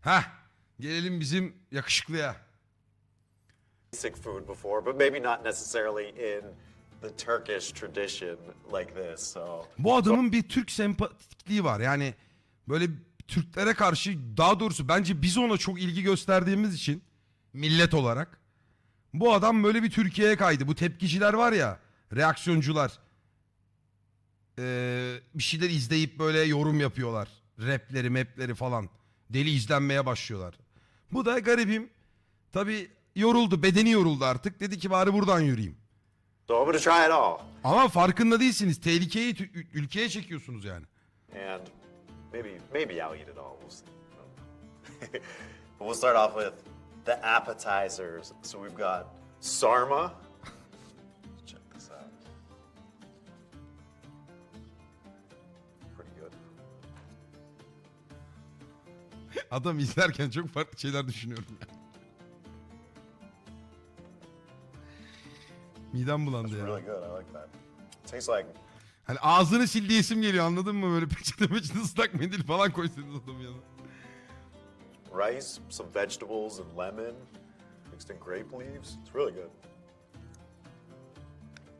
Heh. Gelelim bizim yakışıklıya. basic food before, but maybe not necessarily in the Turkish tradition like this. So Bu adamın bir Türk sempatikliği var. Yani böyle Türklere karşı daha doğrusu bence biz ona çok ilgi gösterdiğimiz için millet olarak bu adam böyle bir Türkiye'ye kaydı. Bu tepkiciler var ya reaksiyoncular Ee, bir şeyler izleyip böyle yorum yapıyorlar. Rapleri mepleri falan. Deli izlenmeye başlıyorlar. Bu da garibim tabi yoruldu bedeni yoruldu artık. Dedi ki bari buradan yürüyeyim. it all. Ama farkında değilsiniz. Tehlikeyi tü- ül- ülkeye çekiyorsunuz yani. And maybe maybe I'll eat it all. We'll see. but we'll start off with the appetizers. So we've got sarma. Adam izlerken çok farklı şeyler düşünüyorum ya. Midem bulandı ya. Really good. I like that. Tastes like Hani ağzını sil diyesim geliyor anladın mı? Böyle peçete peçete ıslak mendil falan koysanız adam yanına. rice, some vegetables, and lemon mixed in grape leaves. It's really good.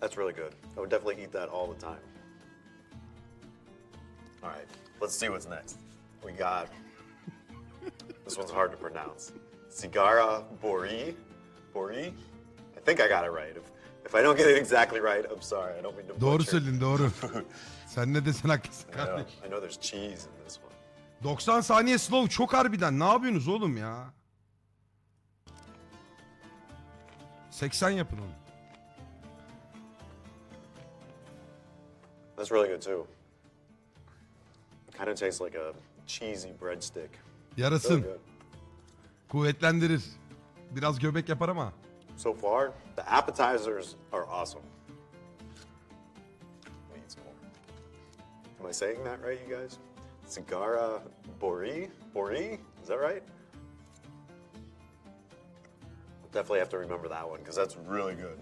That's really good. I would definitely eat that all the time. All right, let's see what's next. We got this one's hard to pronounce. Sigara Bori. Bori? I think I got it right. If, if I don't get it exactly right, I'm sorry. I don't mean to Doğru butcher söyledin doğru. Sen ne desen haklısın I know. I know there's cheese in this one. 90 saniye slow çok harbiden. Ne yapıyorsunuz oğlum ya? 80 yapın onu. That's really good too. Kind of tastes like a cheesy breadstick. Yarasın. good. Kuvvetlendirir. Biraz göbek yapar ama. So far, the appetizers are awesome. Some more. Am I saying that right, you guys? Cigara Bori? Bori? Is that right? Definitely have to remember that one because that's really good.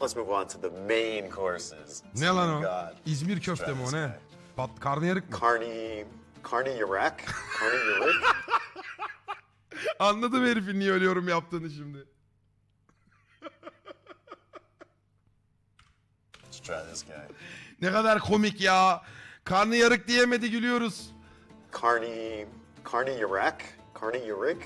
Let's move on to the main courses. Ne So lan o? İzmir köfte mi o ne? Pat, karnıyarık mı? Carney, carney yurek, carney yurek. Anladım herifin niye öyle yorum yaptığını şimdi. Let's try this guy. Ne kadar komik ya. Karnıyarık diyemedi gülüyoruz. Carney, carney yurek, carney yurek.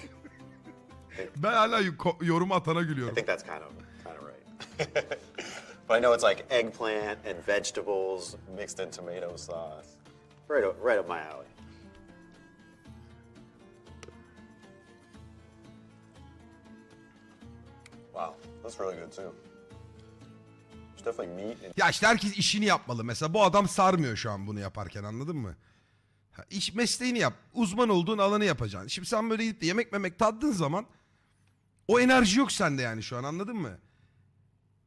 Ben hala yo- yorum atana I gülüyorum. think that's kind of kind of right. but I know it's like eggplant and vegetables mixed in tomato sauce. Right up, right up my alley. Wow, that's really good too. There's definitely meat in Ya işte herkes işini yapmalı. Mesela bu adam sarmıyor şu an bunu yaparken anladın mı? Ha, iş mesleğini yap. Uzman olduğun alanı yapacaksın. Şimdi sen böyle gidip de yemek memek tattığın zaman o enerji yok sende yani şu an anladın mı?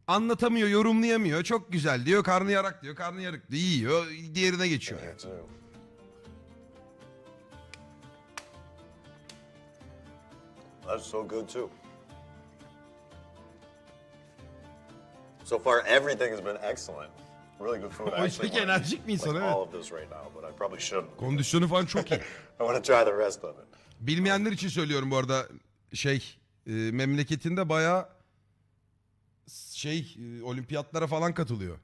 Anlatamıyor, yorumlayamıyor. Çok güzel diyor. Karnıyarık diyor. Karnıyarık diyor. Yiyor. Diğerine geçiyor. here too. That's so good too. So far, everything has been excellent. Really good food. I O actually wanna enerjik bir insan like, evet. all of this right now, but I probably shouldn't. Kondisyonu falan çok iyi. I want to try the rest of it. Bilmeyenler için söylüyorum bu arada şey e, memleketinde bayağı şey e, olimpiyatlara falan katılıyor.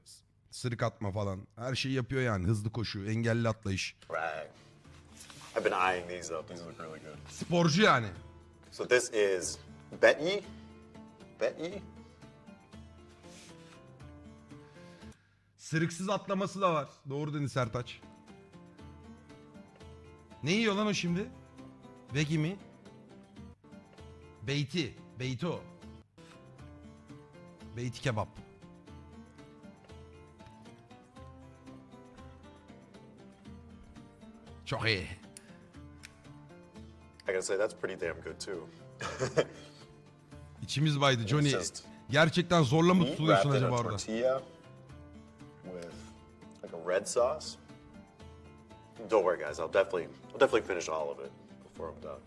Sırık atma falan. Her şeyi yapıyor yani. Hızlı koşu, engelli atlayış. Right. I've been eyeing these up. These look really good. Sporcu yani. So this is Betty. Betty. Sırıksız atlaması da var. Doğru dedin Sertaç. Ne yiyor lan o şimdi? Vegi mi? Beyti. Beyti o. Beyti kebap. Çok iyi. I gotta say that's pretty damn good too. İçimiz baydı Johnny. Gerçekten zorla mı tutuluyorsun acaba orada? tortilla with like a red sauce. Don't worry, guys. I'll definitely, I'll definitely finish all of it before I'm done.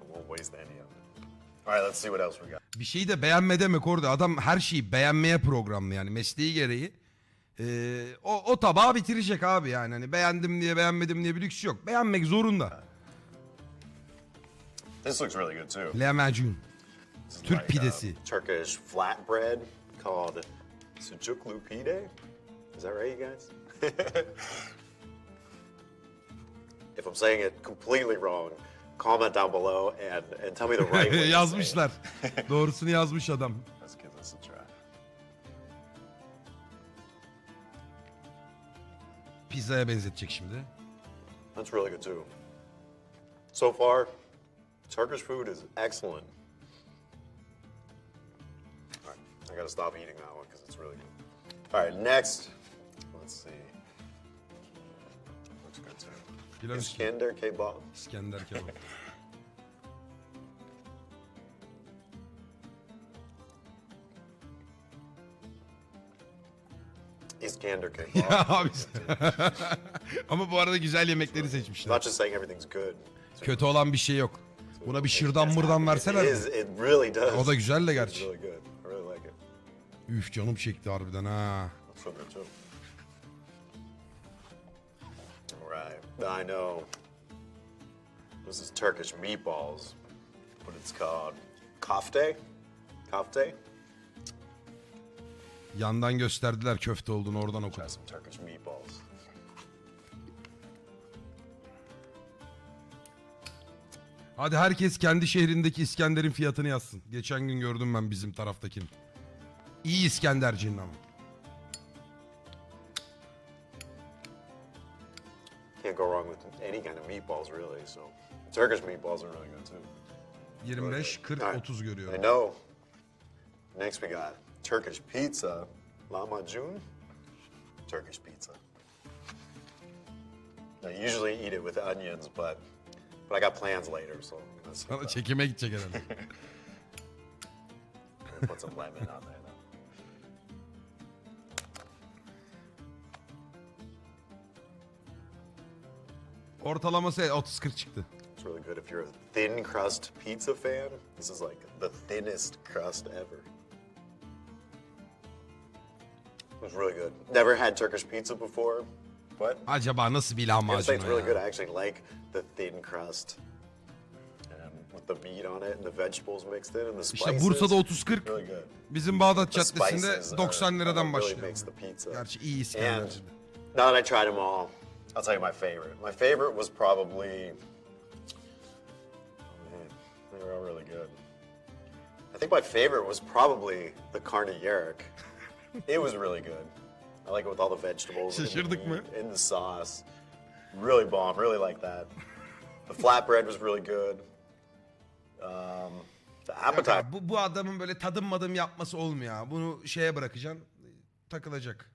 I won't waste any of it. All right, let's see what else we got. Bir şeyi de beğenme demek orada. Adam her şeyi beğenmeye programlı yani mesleği gereği. Ee, o, o tabağı bitirecek abi yani. Hani beğendim diye beğenmedim diye bir lüks yok. Beğenmek zorunda. This looks really good too. Lahmacun. This is Türk like, uh, pidesi. Turkish flatbread called sucuklu pide. Is that right, you guys? if I'm saying it completely wrong, comment down below and, and tell me the right way. Yazmışlar. Doğrusunu yazmış adam. Let's give this a try. Pizzaya benzetecek şimdi. That's really good too. So far, Turkish food is excellent. I gotta stop eating that one because it's really good. All right, next, let's see. Looks good too. Bilen Iskender kebab. İskender kebap. Iskender kebab. ya abi. Ama bu arada güzel yemekleri seçmişler. Not just saying everything's good. Kötü olan bir şey yok. Buna bir şırdan mırdan It verseler. is. It really does. O da güzel de It's gerçi. really good. Üf canım çekti harbiden ha. That's right, I know. This is Turkish meatballs, but it's called kofte. Kofte. Yandan gösterdiler köfte olduğunu oradan oku. Try some Turkish meatballs. Hadi herkes kendi şehrindeki İskender'in fiyatını yazsın. Geçen gün gördüm ben bizim taraftakini. İyi İskendercinin ama. Can't go wrong with any kind of meatballs, really. So, Turkish meatballs are really good too. 25, 40, All right. 30 I görüyorum. know. Next, we got Turkish pizza, lahmacun. Turkish pizza. I usually eat it with onions, but but I got plans later, so I'm gonna skip Sana that. çekime gidecek herhalde. Gonna put some lemon on there. Ortalaması 30-40 çıktı. It's really good if you're a thin crust pizza fan. This is like the thinnest crust ever. It was really good. Never had Turkish pizza before, but Acaba nasıl bir I gotta say lahmacun it's really good. I actually like the thin crust. And with the meat on it and the vegetables mixed in and the spices. İşte Bursa'da 30-40, Really good. bizim Bağdat The Caddesi'nde spices are- 90 liradan really başlıyor. makes the pizza. Gerçi iyi And İskenderci. now that I tried them all, I'll tell you my favorite. My favorite was probably. Oh man, they were all really good. I think my favorite was probably the carne yerk. it was really good. I like it with all the vegetables and the, Şaşırdık mı? meat and the sauce. Really bomb. Really like that. The flatbread was really good. Um, the appetizer. Bu, bu adamın böyle tadım madım yapması olmuyor. Bunu şeye bırakacaksın takılacak.